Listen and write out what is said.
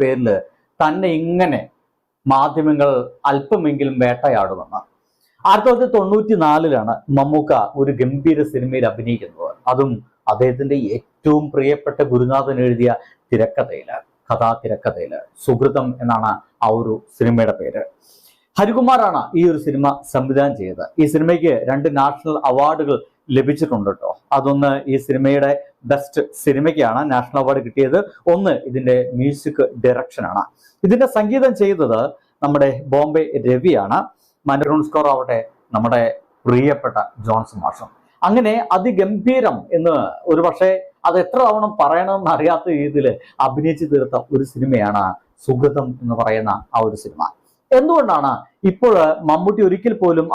പേരിൽ തന്നെ ഇങ്ങനെ മാധ്യമങ്ങൾ അല്പമെങ്കിലും വേട്ടയാടുമെന്ന് ആയിരത്തി തൊള്ളായിരത്തി തൊണ്ണൂറ്റി നാലിലാണ് മമ്മൂക്ക ഒരു ഗംഭീര സിനിമയിൽ അഭിനയിക്കുന്നത്. അതും അദ്ദേഹത്തിന്റെ ഏറ്റവും പ്രിയപ്പെട്ട ഗുരുനാഥൻ എഴുതിയ തിരക്കഥയിൽ കഥാ തിരക്കഥയിൽ സുഹൃതം എന്നാണ് ആ ഒരു സിനിമയുടെ പേര്. ഹരികുമാറാണ് ഈ ഒരു സിനിമ സംവിധാനം ചെയ്തത്. ഈ സിനിമയ്ക്ക് രണ്ട് നാഷണൽ അവാർഡുകൾ ലഭിച്ചിട്ടുണ്ട് കേട്ടോ. അതൊന്ന് ഈ സിനിമയുടെ ബെസ്റ്റ് സിനിമയ്ക്കാണ് നാഷണൽ അവാർഡ് കിട്ടിയത്. ഒന്ന് ഇതിന്റെ മ്യൂസിക് ഡയറക്ഷനാണ് ഇതിന്റെ സംഗീതം ചെയ്തത് നമ്മുടെ ബോംബെ രവിയാണ്. മനോരൺ സ്കോർ ആവട്ടെ നമ്മുടെ പ്രിയപ്പെട്ട ജോൺസ് മാഷം. അങ്ങനെ അതിഗംഭീരം എന്ന് ഒരു പക്ഷേ അത് എത്ര തവണ പറയണമെന്ന് അറിയാത്ത രീതിയിൽ അഭിനയിച്ചു തീർത്ത ഒരു സിനിമയാണ് സുഗതം എന്ന് പറയുന്ന ആ ഒരു സിനിമ. എന്തുകൊണ്ടാണ് ഇപ്പോൾ മമ്മൂട്ടി ഒരിക്കൽ പോലും